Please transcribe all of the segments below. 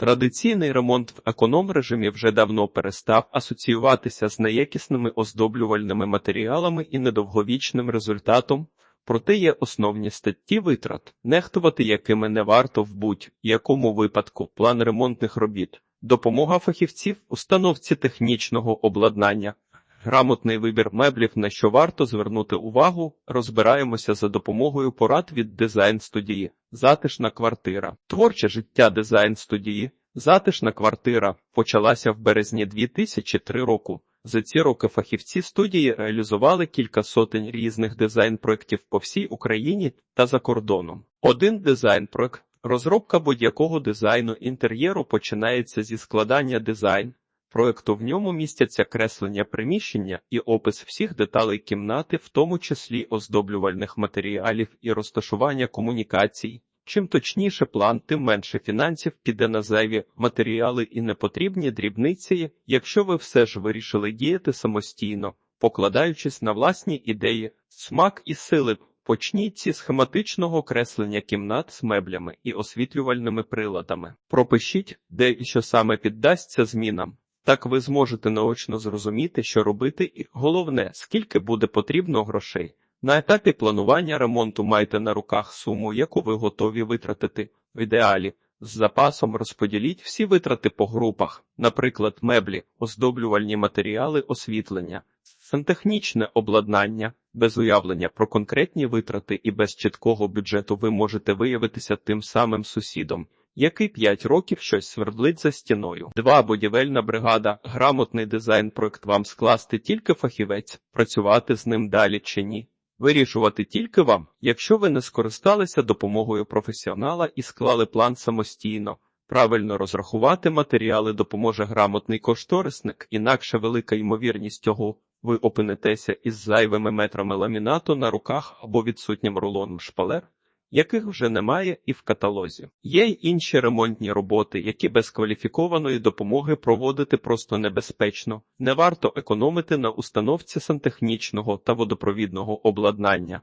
Традиційний ремонт в економ-режимі вже давно перестав асоціюватися з неякісними оздоблювальними матеріалами і недовговічним результатом, проте є основні статті витрат, нехтувати якими не варто в будь-якому випадку план ремонтних робіт, допомога фахівців, установці технічного обладнання. Грамотний вибір меблів, на що варто звернути увагу, розбираємося за допомогою порад від дизайн-студії, затишна квартира. Творче життя дизайн-студії, затишна квартира почалася в березні 2003 року. За ці роки фахівці студії реалізували кілька сотень різних дизайн-проєктів по всій Україні та за кордоном. Один дизайн-проєкт Розробка будь-якого дизайну інтер'єру починається зі складання дизайн. Проекту в ньому містяться креслення приміщення і опис всіх деталей кімнати, в тому числі оздоблювальних матеріалів і розташування комунікацій. Чим точніше план, тим менше фінансів піде на зайві матеріали і непотрібні дрібниці, якщо ви все ж вирішили діяти самостійно, покладаючись на власні ідеї, смак і сили. Почніть зі схематичного креслення кімнат з меблями і освітлювальними приладами. Пропишіть, де і що саме піддасться змінам. Так ви зможете наочно зрозуміти, що робити, і головне, скільки буде потрібно грошей. На етапі планування ремонту майте на руках суму, яку ви готові витратити. В ідеалі з запасом розподіліть всі витрати по групах, наприклад, меблі, оздоблювальні матеріали, освітлення, сантехнічне обладнання. Без уявлення про конкретні витрати і без чіткого бюджету ви можете виявитися тим самим сусідом, який 5 років щось свердлить за стіною. Два будівельна бригада, грамотний дизайн проект вам скласти тільки фахівець, працювати з ним далі чи ні. Вирішувати тільки вам, якщо ви не скористалися допомогою професіонала і склали план самостійно. Правильно розрахувати матеріали допоможе грамотний кошторисник, інакше велика ймовірність цього ви опинитеся із зайвими метрами ламінату на руках або відсутнім рулоном шпалер, яких вже немає і в каталозі. Є й інші ремонтні роботи, які без кваліфікованої допомоги проводити просто небезпечно. Не варто економити на установці сантехнічного та водопровідного обладнання.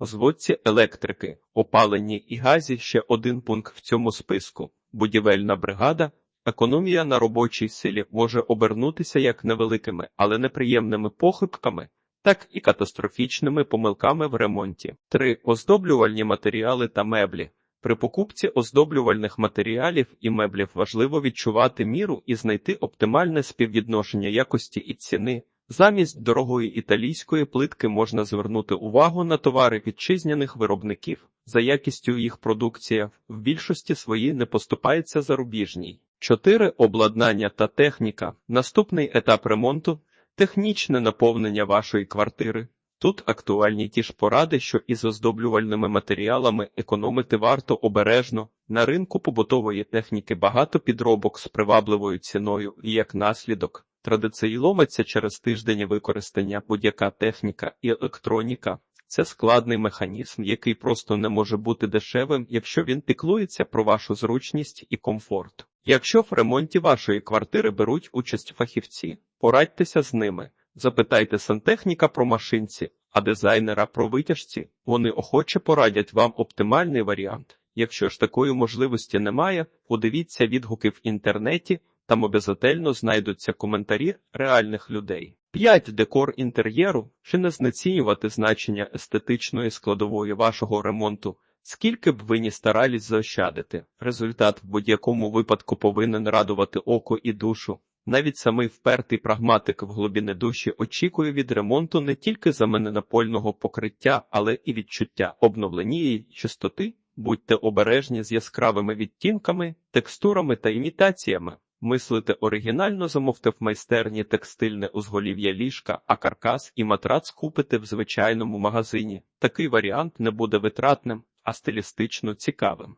Зводці електрики, опаленні і газі ще один пункт в цьому списку. Будівельна бригада. Економія на робочій силі може обернутися як невеликими, але неприємними похибками, так і катастрофічними помилками в ремонті. 3. Оздоблювальні матеріали та меблі. При покупці оздоблювальних матеріалів і меблів важливо відчувати міру і знайти оптимальне співвідношення якості і ціни. Замість дорогої італійської плитки можна звернути увагу на товари вітчизняних виробників. За якістю їх продукція в більшості своїй не поступається зарубіжній. 4. Обладнання та техніка. Наступний етап ремонту технічне наповнення вашої квартири. Тут актуальні ті ж поради, що із оздоблювальними матеріалами економити варто обережно. На ринку побутової техніки багато підробок з привабливою ціною і як наслідок. Традиції через тиждень використання будь-яка техніка і електроніка. Це складний механізм, який просто не може бути дешевим, якщо він піклується про вашу зручність і комфорт. Якщо в ремонті вашої квартири беруть участь фахівці, порадьтеся з ними, запитайте сантехніка про машинці, а дизайнера про витяжці. Вони охоче порадять вам оптимальний варіант. Якщо ж такої можливості немає, подивіться відгуки в інтернеті, там обов'язково знайдуться коментарі реальних людей. 5. Декор інтер'єру чи не знецінювати значення естетичної складової вашого ремонту. Скільки б ви ні старались заощадити, результат в будь-якому випадку повинен радувати око і душу. Навіть самий впертий прагматик в глибини душі очікує від ремонту не тільки замени напольного покриття, але і відчуття обновленої чистоти. Будьте обережні з яскравими відтінками, текстурами та імітаціями. Мислите оригінально замовте в майстерні текстильне узголів'я ліжка, а каркас і матрац купите в звичайному магазині. Такий варіант не буде витратним, а стилістично цікавим.